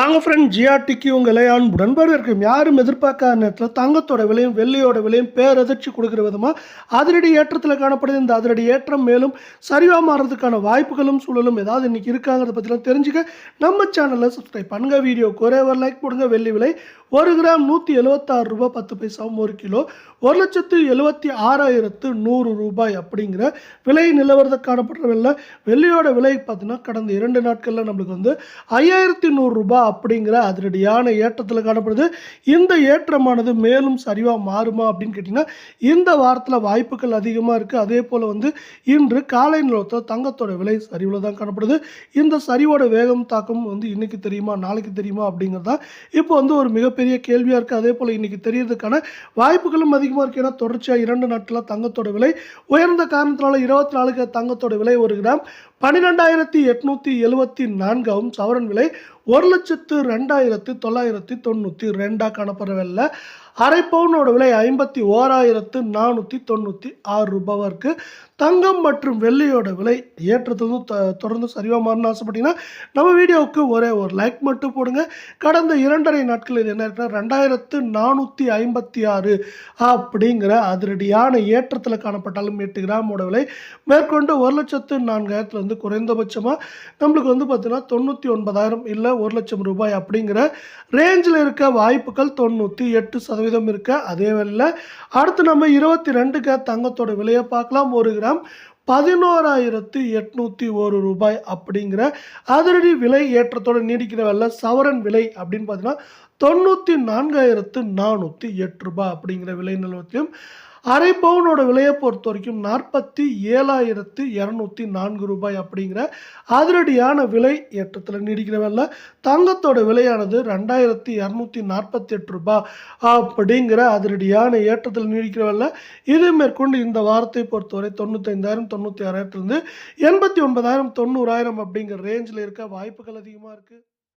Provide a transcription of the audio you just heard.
வாங்க ஃப்ரெண்ட் ஜிஆர்டிக்கு உங்களை அன்புடன் இருக்கும் யாரும் எதிர்பார்க்காத நேரத்தில் தங்கத்தோட விலையும் வெள்ளியோட விலையும் பேரதிர்ச்சி கொடுக்குற விதமாக அதிரடி ஏற்றத்தில் காணப்படுது. இந்த அதிரடி ஏற்றம் மேலும் சரிவாக மாறுறதுக்கான வாய்ப்புகளும் சூழலும் ஏதாவது இன்றைக்கி இருக்காங்கிறத பற்றிலாம் தெரிஞ்சுக்க நம்ம சேனலில் சப்ஸ்கிரைப் பண்ணுங்க. வீடியோ குறைவர் ஒரு லைக் போடுங்க. வெள்ளி விலை ஒரு கிராம் நூற்றி எழுபத்தாறு ரூபாய் பத்து பைசாவும் ஒரு கிலோ. ஒரு லட்சத்து எழுபத்தி ஆறாயிரத்து நூறு ரூபாய் அப்படிங்கிற விலை நிலவரத்தை காணப்படுற வெள்ளை. வெள்ளியோட விலை பார்த்தீங்கன்னா கடந்த இரண்டு நாட்களில் நம்மளுக்கு வந்து ஐயாயிரத்தி நூறு ரூபாய் அப்படிங்கிற அதிரடியான ஏற்றத்தில் காணப்படுது. இந்த ஏற்றமானது மேலும் சரிவாக மாறுமா அப்படின்னு கேட்டிங்கன்னா இந்த வாரத்தில் வாய்ப்புகள் அதிகமாக இருக்குது அதே போல் வந்து இன்று காலை நிலவரத்தில் தங்கத்தோட விலை சரிவில் தான் காணப்படுது. இந்த சரிவோட வேகம் தாக்கம் வந்து இன்னைக்கு தெரியுமா நாளைக்கு தெரியுமா அப்படிங்கிறது இப்போ வந்து ஒரு மிகப்பெரிய கேள்வியாக இருக்குது அதே போல் இன்றைக்கி தெரியறதுக்கான வாய்ப்புகளும் அதிகமாக இருக்குது ஏன்னா தொடர்ச்சியாக இரண்டு நாட்களாக தங்கத்தோட விலை உயர்ந்த காரணத்தினால இருபத்தி நாலுக்கு தங்கத்தோட விலை ஒரு கிராம் பன்னிரெண்டாயிரத்தி எட்நூற்றி எழுபத்தி நான்காகவும் சவரன் விலை ஒரு லட்சத்து ரெண்டாயிரத்து தொள்ளாயிரத்தி தொண்ணூற்றி ரெண்டாக காணப்படவில்லை அரை பவுனோட விலை ஐம்பத்தி ஓராயிரத்து நானூற்றி தொண்ணூற்றி ஆறு ரூபாவாக இருக்குது தங்கம் மற்றும் வெள்ளியோட விலை ஏற்றத்துலேருந்து த தொடர்ந்து சரிவாக மாறணும் ஆசைப்பட்டீங்கன்னா நம்ம வீடியோவுக்கு ஒரே ஒரு லைக் மட்டும் போடுங்க. கடந்த இரண்டரை நாட்கள் இது என்ன இருக்குன்னா ரெண்டாயிரத்து நானூற்றி ஐம்பத்தி ஆறு அப்படிங்கிற அதிரடியான ஏற்றத்தில் காணப்பட்டாலும் எட்டு கிராமோட விலை மேற்கொண்டு ஒரு லட்சத்து நான்காயிரத்துலேருந்து குறைந்தபட்சமாக நம்மளுக்கு வந்து பார்த்தீங்கன்னா தொண்ணூற்றி ஒன்பதாயிரம் இல்லை ஒரு லட்சம் ரூபாய் அப்படிங்கிற ரேஞ்சில் இருக்க வாய்ப்புகள் தொண்ணூற்றி எட்டு சதவீதம் இருக்க அதே வேளையில் அடுத்து நம்ம இருபத்தி ரெண்டுக்கு தங்கத்தோட விலையை பார்க்கலாம். ஒரு கிராம் பதினோராயிரத்து எட்நூற்றி ஒரு ரூபாய் அப்படிங்கிற அதிரடி விலை ஏற்றத்தோடு நீடிக்கிற வெள்ள சவரன் விலை அப்படின்னு பார்த்தீங்கன்னா தொண்ணூற்றி நான்காயிரத்து நானூற்றி எட்டு ரூபாய் அப்படிங்கிற விலை நிலவரத்தையும் அரை பவுனோட விலையை பொறுத்த வரைக்கும் நாற்பத்தி ஏழாயிரத்து இரநூத்தி நான்கு ரூபாய் அப்படிங்கிற அதிரடியான விலை ஏற்றத்தில் நீடிக்கிற தங்கத்தோட விலையானது ரெண்டாயிரத்தி இரநூத்தி நாற்பத்தி எட்டு ரூபாய் அப்படிங்கிற அதிரடியான ஏற்றத்தில் நீடிக்கிற இது மேற்கொண்டு இந்த வாரத்தை பொறுத்தவரை தொண்ணூத்தைந்தாயிரம் தொண்ணூற்றி ஆறாயிரத்துலேருந்து எண்பத்தி ஒன்பதாயிரம் தொண்ணூறாயிரம் அப்படிங்கிற ரேஞ்சில் இருக்க வாய்ப்புகள் அதிகமாக இருக்குது